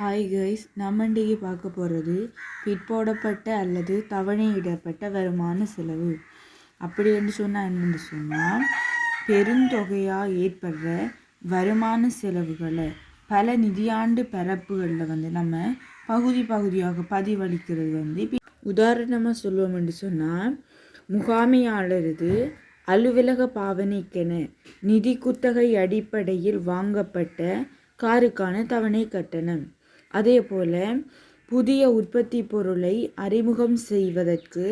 Hi guys நம்ம இன்றைக்கி பார்க்க போகிறது பிற்போடப்பட்ட அல்லது தவணையிடப்பட்ட வருமான செலவு. அப்படி என்று சொன்னால் என்னென்னு சொன்னால் பெருந்தொகையாக ஏற்படுற வருமான செலவுகளை பல நிதியாண்டு பரப்புகளில் வந்து நம்ம பகுதி பகுதியாக பதிவளிக்கிறது வந்து உதாரணமாக சொல்லுவோம் என்று சொன்னால் முகாமையாளரது அலுவலக பாவனைக்கென நிதி குத்தகை அடிப்படையில் வாங்கப்பட்ட காருக்கான தவணை கட்டணம். அதே போல் புதிய உற்பத்தி பொருளை அறிமுகம் செய்வதற்கு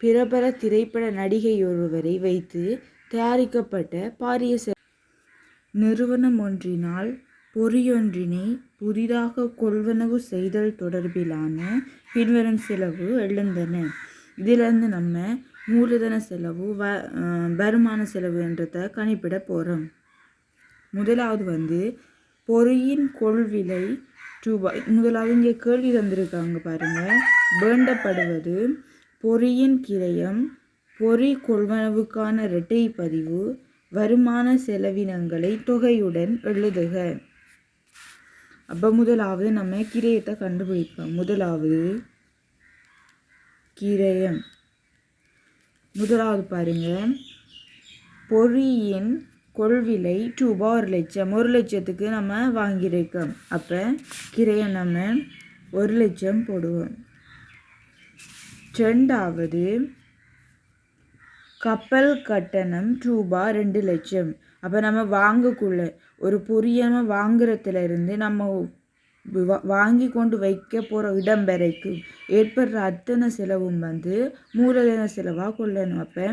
பிரபல திரைப்பட நடிகையொருவரை வைத்து தயாரிக்கப்பட்ட பாரிய செ நிறுவனம் ஒன்றினால் பொறியொன்றினை புதிதாக கொள்வனவு செய்தல் தொடர்பிலான பின்வரும் செலவு எழுந்தன இதிலிருந்து நம்ம மூலதன செலவு வ வருமான செலவு என்றதை கணிப்பிட போகிறோம் முதலாவது வந்து பொறியின் கொள்விலை ரூபாய். முதலாவது இங்கே கேள்வி தந்திருக்காங்க பாருங்கள் வேண்டப்படுவது பொறியின் கிரயம் பொறி கொள்வனவுக்கான இரட்டை பதிவு வருமான செலவினங்களை தொகையுடன் எழுதுக. அப்போ முதலாவது நம்ம கிரயத்தை கண்டுபிடிப்போம். முதலாவது கிரயம். முதலாவது பாருங்கள் பொறியின் கொள்விலை ரூபா ஒரு லட்சம். ஒரு லட்சத்துக்கு நம்ம வாங்கியிருக்கோம். அப்போ கிரையை நம்ம ஒரு லட்சம் போடுவோம். ரெண்டாவது கப்பல் கட்டணம் ரூபா ரெண்டு லட்சம். அப்போ நம்ம வாங்கக்குள்ள ஒரு பொரியமை வாங்குறதுலேருந்து நம்ம வாங்கி கொண்டு வைக்க போகிற இடம் வரைக்கும் ஏற்படுற அத்தனை செலவும் வந்து மூலதன செலவாக கொள்ளணும். அப்போ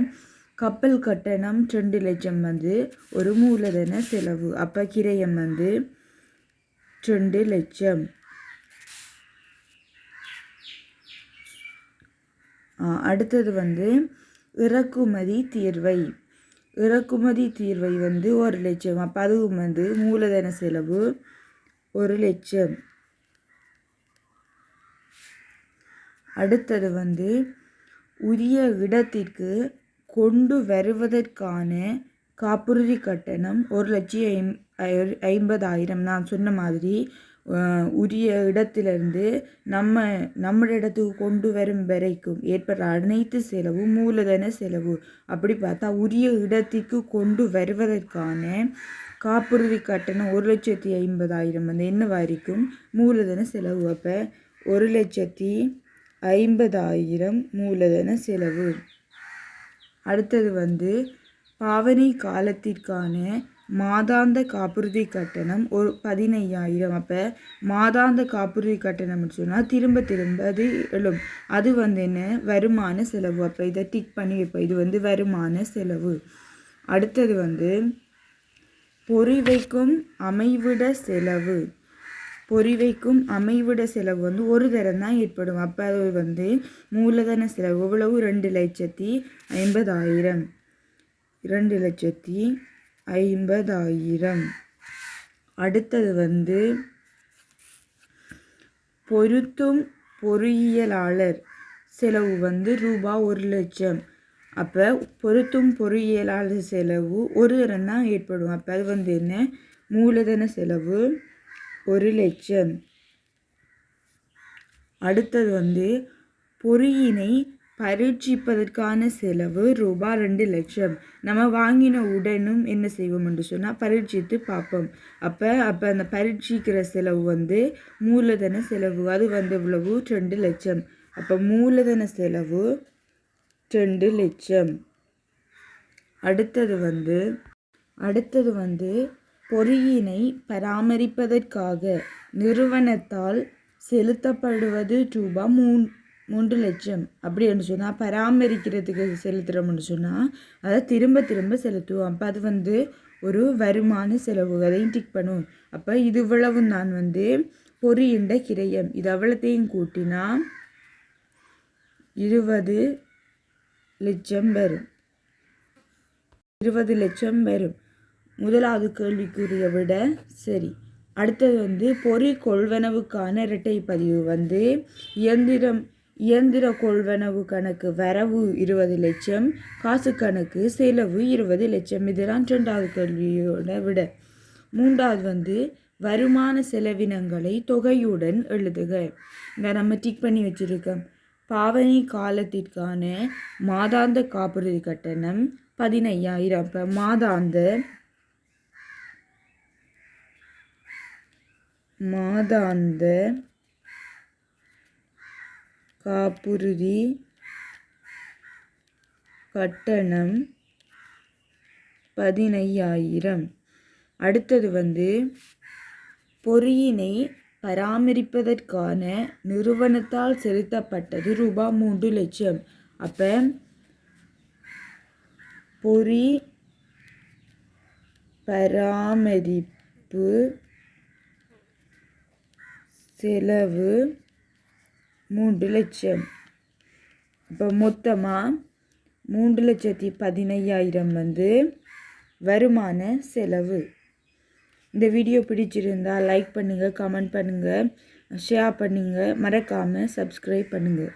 கப்பல் கட்டணம் ரெண்டு லட்சம் வந்து ஒரு மூலதன செலவு. அப்போ கிரயம் வந்து ரெண்டு லட்சம். அடுத்தது வந்து இறக்குமதி தீர்வை. இறக்குமதி தீர்வை வந்து ஒரு லட்சம். அப்போ அதுவும் வந்து மூலதன செலவு ஒரு லட்சம். அடுத்தது வந்து உரிய இடத்திற்கு கொண்டு வருவதற்கான காப்புறுதி கட்டணம் ஒரு லட்சம் ஐம் ஐ- ஐம்பதாயிரம். நான் சொன்ன மாதிரி உரிய இடத்திலிருந்து நம்ம நம்ம இடத்துக்கு கொண்டு வரும் வரைக்கும் ஏற்படுற அனைத்து செலவும் மூலதன செலவு. அப்படி பார்த்தா உரிய இடத்திற்கு கொண்டு வருவதற்கான காப்புறுதி கட்டணம் ஒரு லட்சத்தி ஐம்பதாயிரம். வந்து என்ன வரைக்கும் மூலதன செலவு. அப்போ ஒரு லட்சத்தி ஐம்பதாயிரம் மூலதன செலவு. அடுத்தது வந்து பாவனை காலத்திற்கான மாதாந்த காப்புறுதி கட்டணம் ஒரு பதினையாயிரம். அப்போ மாதாந்த காப்புறுதி கட்டணம்னு சொன்னால் திரும்ப திரும்ப அது எழும். அது வந்து என்ன? வருமான செலவு. அப்போ இதை டிக் பண்ணி வைப்போம். இது வந்து வருமான செலவு. அடுத்தது வந்து பொறி வைக்கும் அமைவிட செலவு. பொறிவைக்கும் அமைவிட செலவு வந்து ஒரு தரம் தான் ஏற்படும். அப்போ அது வந்து மூலதன செலவு எவ்வளவு? ரெண்டு லட்சத்தி ஐம்பதாயிரம். இரண்டு லட்சத்தி ஐம்பதாயிரம். அடுத்தது வந்து பொருத்தும் பொறியியலாளர் செலவு வந்து ரூபா ஒரு லட்சம். அப்போ பொருத்தும் பொறியியலாளர் செலவு ஒரு தரம் தான் ஏற்படும். அப்போ அது வந்து என்ன? மூலதன செலவு ஒரு லட்சம். அடுத்தது வந்து பொறியினை பரீட்சிப்பதற்கான செலவு ரூபாய் ரெண்டு லட்சம். நம்ம வாங்கின உடனும் என்ன செய்வோம் என்று சொன்னால் பரீட்சித்து பார்ப்போம். அப்போ அப்போ அந்த பரீட்சிக்கிற செலவு வந்து மூலதன செலவு. அது வந்து இவ்வளவு ரெண்டு லட்சம். அப்போ மூலதன செலவு ரெண்டு லட்சம். அடுத்தது வந்து அடுத்தது வந்து பொறியினை பராமரிப்பதற்காக நிறுவனத்தால் செலுத்தப்படுவது ரூபாய் மூன் மூன்று லட்சம். அப்படின்னு சொன்னால் பராமரிக்கிறதுக்கு செலுத்துகிறோம்னு சொன்னால் அதை திரும்ப திரும்ப செலுத்துவோம். அப்போ அது வந்து ஒரு வருமான செலவு அதையும் டிக் பண்ணுவோம். அப்போ இது இவ்வளவு நான் வந்து பொறியின்ற கிரயம். இது அவ்வளோத்தையும் கூட்டினா இருபது லட்சம் வரும். இருபது லட்சம் வரும். முதலாவது கேள்விக்குரிய விட சரி. அடுத்தது வந்து பொறி கொள்வனவுக்கான இரட்டை பதிவு வந்து இயந்திரம் இயந்திர கொள்வனவு கணக்கு வரவு இருபது லட்சம் காசு கணக்கு செலவு இருபது லட்சம். இதுதான் ரெண்டாவது கேள்வியோட விட. மூன்றாவது வந்து வருமான செலவினங்களை தொகையுடன் எழுதுக. இங்கே நம்ம டிக் பண்ணி வச்சுருக்கோம். பாவனை காலத்திற்கான மாதாந்த காப்புறுதி கட்டணம் பதினையாயிரம். இப்போ மாதாந்த மாதாந்த காப்புறுதி கட்டணம் பதினையாயிரம். அடுத்தது வந்து பொறியினை பராமரிப்பதற்கான நிறுவனத்தால் செலுத்தப்பட்டது ரூபாய் மூன்று லட்சம். அப்போ பொறி பராமரிப்பு செலவு மூன்று லட்சம். இப்போ மொத்தமாக மூன்று லட்சத்தி பதினையாயிரம் வந்து வருமான செலவு. இந்த வீடியோ பிடிச்சிருந்தால் லைக் பண்ணுங்கள் கமெண்ட் பண்ணுங்கள் ஷேர் பண்ணுங்கள் மறக்காமல் சப்ஸ்கிரைப் பண்ணுங்கள்